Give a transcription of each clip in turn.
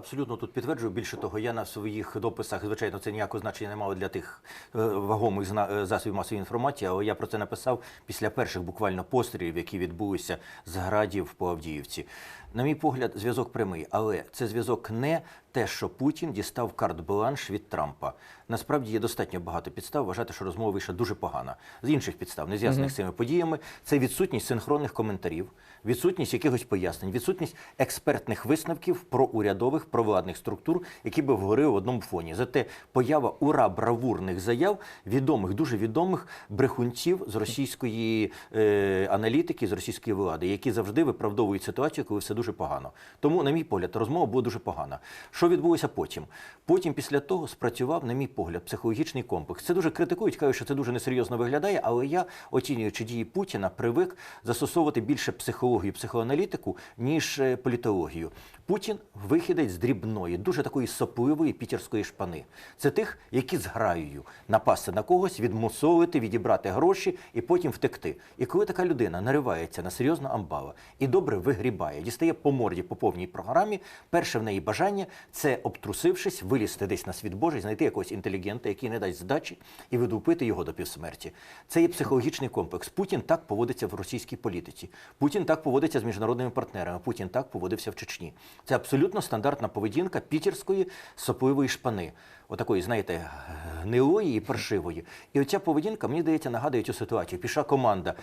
абсолютно тут підтверджую. Більше того, я на своїх дописах, звичайно, це ніякого значення не мало для тих е, вагомих е, засобів масової інформації, але я про це написав після перших буквально пострілів, які відбулися з градів по Авдіївці. На мій погляд, зв'язок прямий, але це зв'язок не те, що Путін дістав карт-бланш від Трампа. Насправді є достатньо багато підстав вважати, що розмова вийшла дуже погана. З інших підстав, не зв'язаних з цими подіями, це відсутність синхронних коментарів, відсутність якихось пояснень, відсутність експертних висновків про урядових провладних структур, які би вгорили в одному фоні. Зате поява ура бравурних заяв відомих, дуже відомих брехунців з російської е, аналітики, з російської влади, які завжди виправдовують ситуацію, коли все дуже погано. Тому, на мій погляд, розмова була дуже погана. Що відбулося потім? Потім, після того, спрацював, на мій погляд, психологічний комплекс. Це дуже критикують, кажуть, що це дуже несерйозно виглядає, але я, оцінюючи дії Путіна, привик застосовувати більше психологію, психоаналітику, ніж е, політологію. Путін вихідець з дрібної, дуже такої сопливої пітерської шпани. Це тих, які з граєю напасти на когось, відмусолити, відібрати гроші і потім втекти. І коли така людина наривається на серйозну амбала і добре вигрібає, дістає по морді по повній програмі, перше в неї бажання це обтрусившись, вилізти десь на світ Божий, знайти якогось інтелігента, який не дасть здачі, і видупити його до півсмерті. Це є психологічний комплекс. Путін так поводиться в російській політиці. Путін так поводиться з міжнародними партнерами. Путін так поводився в Чечні. Це абсолютно стандартна поведінка пітерської сопливої шпани. Отакої, знаєте, гнилої і паршивої. І оця поведінка, мені здається, нагадує цю ситуацію. Пішла команда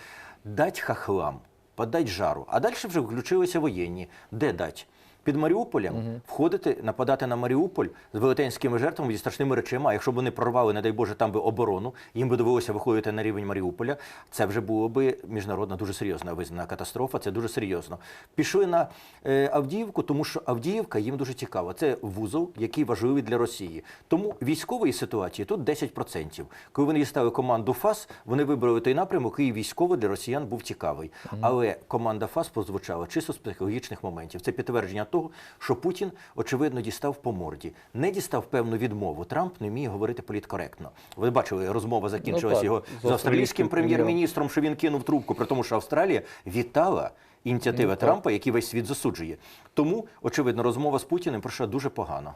дать хахлам, подать жару. А далі вже включилися воєнні. Де дать? Під Маріуполем входити, нападати на Маріуполь з велетенськими жертвами зі страшними речами. А якщо б вони прорвали, не дай Боже, там би оборону, їм би довелося виходити на рівень Маріуполя. Це вже було би міжнародна дуже серйозна визнана катастрофа. Це дуже серйозно. Пішли на е, Авдіївку, тому що Авдіївка їм дуже цікава. Це вузол, який важливий для Росії. Тому військової ситуації тут 10%. Коли вони дістали команду ФАС, вони вибрали той напрямок, який військово для росіян був цікавий. Але команда ФАС прозвучала чисто з психологічних моментів. Це підтвердження того, що Путін очевидно дістав по морді, не дістав певну відмову. Трамп не вміє говорити політкоректно. Ви бачили, розмова закінчилась ну, його з австралійським прем'єр-міністром, що він кинув трубку, при тому, що Австралія вітала. Ініціативи Ну. Трампа, які весь світ засуджує. Тому, очевидно, розмова з Путіним пройшла дуже погано.